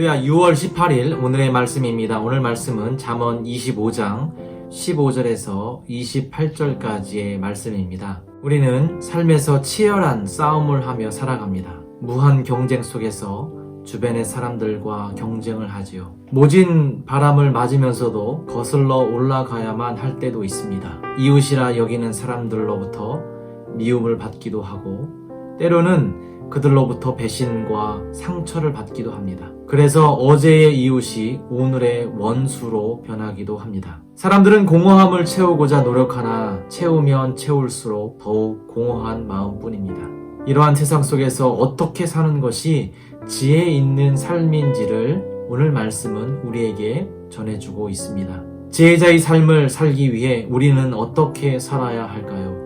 할렐루야 6월 18일 오늘의 말씀입니다. 오늘 말씀은 잠언 25장 15절에서 28절까지의 말씀입니다. 우리는 삶에서 치열한 싸움을 하며 살아갑니다. 무한 경쟁 속에서 주변의 사람들과 경쟁을 하지요. 모진 바람을 맞으면서도 거슬러 올라가야만 할 때도 있습니다. 이웃이라 여기는 사람들로부터 미움을 받기도 하고 때로는 그들로부터 배신과 상처를 받기도 합니다. 그래서 어제의 이웃이 오늘의 원수로 변하기도 합니다. 사람들은 공허함을 채우고자 노력하나 채우면 채울수록 더욱 공허한 마음뿐입니다. 이러한 세상 속에서 어떻게 사는 것이 지혜 있는 삶인지를 오늘 말씀은 우리에게 전해주고 있습니다. 지혜자의 삶을 살기 위해 우리는 어떻게 살아야 할까요?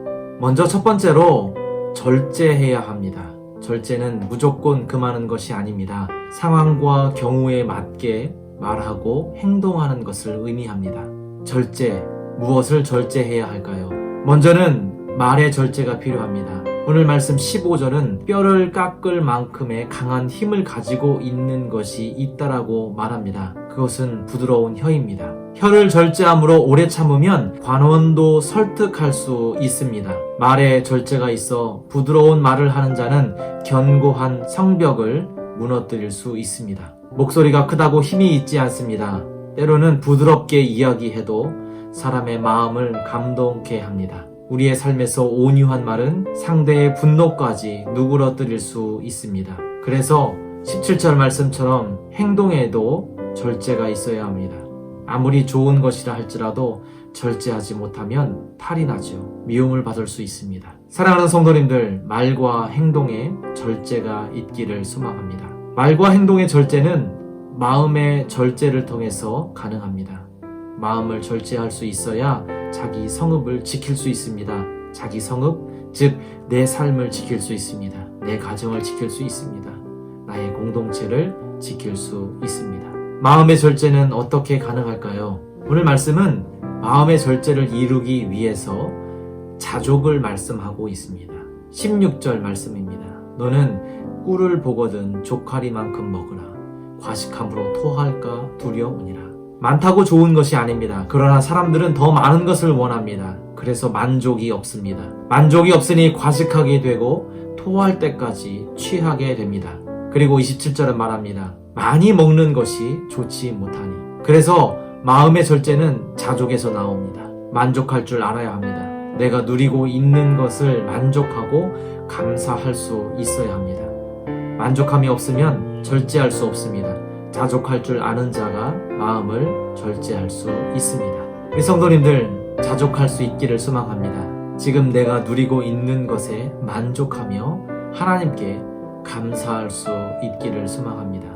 먼저 첫 번째로 절제해야 합니다. 절제는 무조건 금하는 것이 아닙니다. 상황과 경우에 맞게 말하고 행동하는 것을 의미합니다. 절제, 무엇을 절제해야 할까요? 먼저는 말의 절제가 필요합니다. 오늘 말씀 15절은 뼈를 깎을 만큼의 강한 힘을 가지고 있는 것이 있다라고 말합니다. 그것은 부드러운 혀입니다. 혀를 절제함으로 오래 참으면 관원도 설득할 수 있습니다. 말에 절제가 있어 부드러운 말을 하는 자는 견고한 성벽을 무너뜨릴 수 있습니다. 목소리가 크다고 힘이 있지 않습니다. 때로는 부드럽게 이야기해도 사람의 마음을 감동케 합니다. 우리의 삶에서 온유한 말은 상대의 분노까지 누그러뜨릴 수 있습니다. 그래서 17절 말씀처럼 행동에도 절제가 있어야 합니다. 아무리 좋은 것이라 할지라도 절제하지 못하면 탈이 나죠. 미움을 받을 수 있습니다. 사랑하는 성도님들, 말과 행동에 절제가 있기를 소망합니다. 말과 행동의 절제는 마음의 절제를 통해서 가능합니다. 마음을 절제할 수 있어야 자기 성읍을 지킬 수 있습니다. 자기 성읍, 즉, 내 삶을 지킬 수 있습니다. 내 가정을 지킬 수 있습니다. 나의 공동체를 지킬 수 있습니다. 마음의 절제는 어떻게 가능할까요? 오늘 말씀은 마음의 절제를 이루기 위해서 자족을 말씀하고 있습니다. 16절 말씀입니다. 너는 꿀을 보거든 조카리만큼 먹으라. 과식함으로 토할까 두려우니라. 많다고 좋은 것이 아닙니다. 그러나 사람들은 더 많은 것을 원합니다. 그래서 만족이 없습니다. 만족이 없으니 과식하게 되고 토할 때까지 취하게 됩니다. 그리고 27절은 말합니다. 많이 먹는 것이 좋지 못하니. 그래서 마음의 절제는 자족에서 나옵니다. 만족할 줄 알아야 합니다. 내가 누리고 있는 것을 만족하고 감사할 수 있어야 합니다. 만족함이 없으면 절제할 수 없습니다. 자족할 줄 아는 자가 마음을 절제할 수 있습니다. 성도님들 자족할 수 있기를 소망합니다. 지금 내가 누리고 있는 것에 만족하며 하나님께 감사할 수 있기를 소망합니다.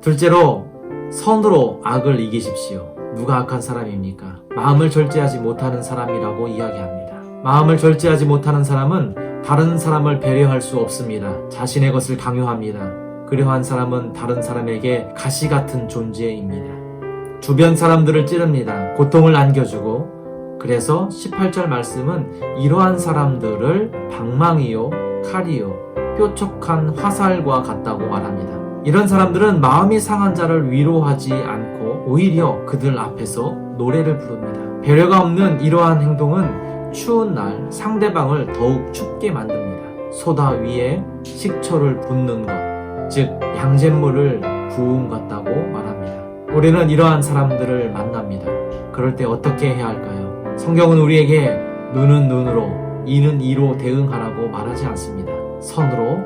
둘째로 선으로 악을 이기십시오. 누가 악한 사람입니까? 마음을 절제하지 못하는 사람이라고 이야기합니다. 마음을 절제하지 못하는 사람은 다른 사람을 배려할 수 없습니다. 자신의 것을 강요합니다. 그러한 사람은 다른 사람에게 가시 같은 존재입니다. 주변 사람들을 찌릅니다. 고통을 안겨주고 그래서 18절 말씀은 이러한 사람들을 방망이요 칼이요 뾰족한 화살과 같다고 말합니다. 이런 사람들은 마음이 상한 자를 위로하지 않고 오히려 그들 앞에서 노래를 부릅니다. 배려가 없는 이러한 행동은 추운 날 상대방을 더욱 춥게 만듭니다. 소다 위에 식초를 붓는 것, 즉 양잿물을 부은 같다고 말합니다. 우리는 이러한 사람들을 만납니다. 그럴 때 어떻게 해야 할까요? 성경은 우리에게 눈은 눈으로, 이는 이로 대응하라고 말하지 않습니다. 선으로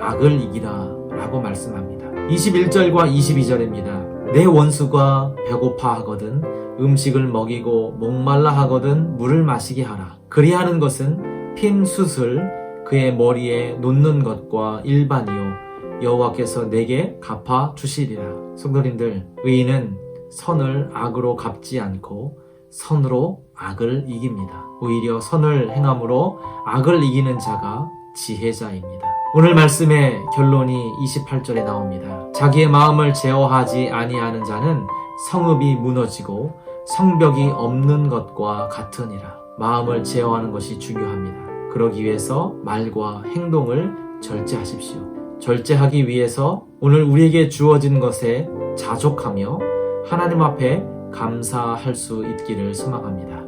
악을 이기라 라고 말씀합니다. 21절과 22절입니다. 내 원수가 배고파 하거든 음식을 먹이고 목말라 하거든 물을 마시게 하라. 그리하는 것은 핀 숯을 그의 머리에 놓는 것과 일반이요 여호와께서 내게 갚아 주시리라. 성도님들 의인은 선을 악으로 갚지 않고 선으로 악을 이깁니다. 오히려 선을 행함으로 악을 이기는 자가 지혜자입니다. 오늘 말씀의 결론이 28절에 나옵니다. 자기의 마음을 제어하지 아니하는 자는 성읍이 무너지고 성벽이 없는 것과 같으니라. 마음을 제어하는 것이 중요합니다. 그러기 위해서 말과 행동을 절제하십시오. 절제하기 위해서 오늘 우리에게 주어진 것에 자족하며 하나님 앞에 감사할 수 있기를 소망합니다.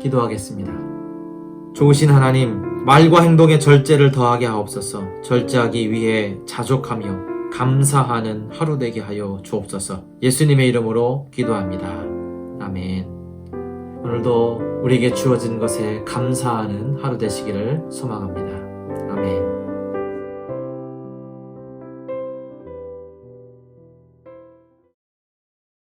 기도하겠습니다. 좋으신 하나님, 말과 행동에 절제를 더하게 하옵소서. 절제하기 위해 자족하며 감사하는 하루 되게 하여 주옵소서. 예수님의 이름으로 기도합니다. 아멘. 오늘도 우리에게 주어진 것에 감사하는 하루 되시기를 소망합니다. 아멘.